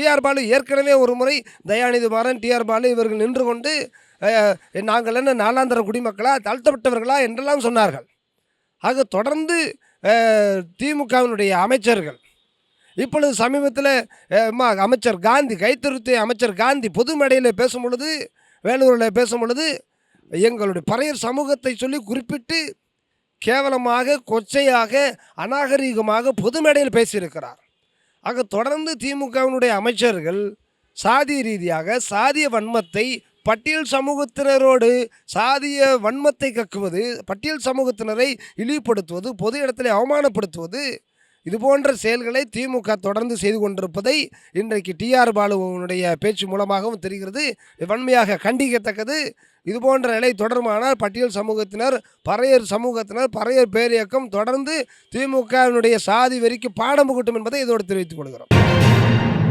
TR Balu ஏற்கனவே ஒரு முறை தயாநிதி மாறன் டிஆர் பாலு இவர்கள் நின்று கொண்டு நாங்கள் என்ன நாலாந்திர குடிமக்களா தாழ்த்தப்பட்டவர்களா? என்றெல்லாம் சொன்னார்கள். ஆக தொடர்ந்து திமுகவினுடைய அமைச்சர்கள் இப்பொழுது சமீபத்தில் அமைச்சர் காந்தி கைத்தறித்துறை அமைச்சர் காந்தி பொது மேடையில் பேசும் பொழுது வேலூரில் பேசும் பொழுது எங்களுடைய பறையர் சமூகத்தை சொல்லி குறிப்பிட்டு கேவலமாக கொச்சையாக அநாகரீகமாக பொது மேடையில் பேசியிருக்கிறார். ஆக தொடர்ந்து திமுகவினுடைய அமைச்சர்கள் சாதி ரீதியாக சாதிய வன்மத்தை பட்டியல் சமூகத்தினரோடு சாதிய வன்மத்தை கக்குவது பட்டியல் சமூகத்தினரை இழிவுபடுத்துவது பொது இடத்துல அவமானப்படுத்துவது இது போன்ற செயல்களை திமுக தொடர்ந்து செய்து கொண்டிருப்பதை இன்றைக்கு டிஆர் பாலுவனுடைய பேச்சு மூலமாகவும் தெரிகிறது. வன்மையாக கண்டிக்கத்தக்கது. இது போன்ற நிலை தொடருமானால் பட்டியல் சமூகத்தினர் பறையர் சமூகத்தினர் பறையர் பேரியக்கம் தொடர்ந்து திமுகவினுடைய சாதி வெறிக்கு பாடம் புகட்டும் என்பதை இதோடு தெரிவித்துக் கொள்கிறோம்.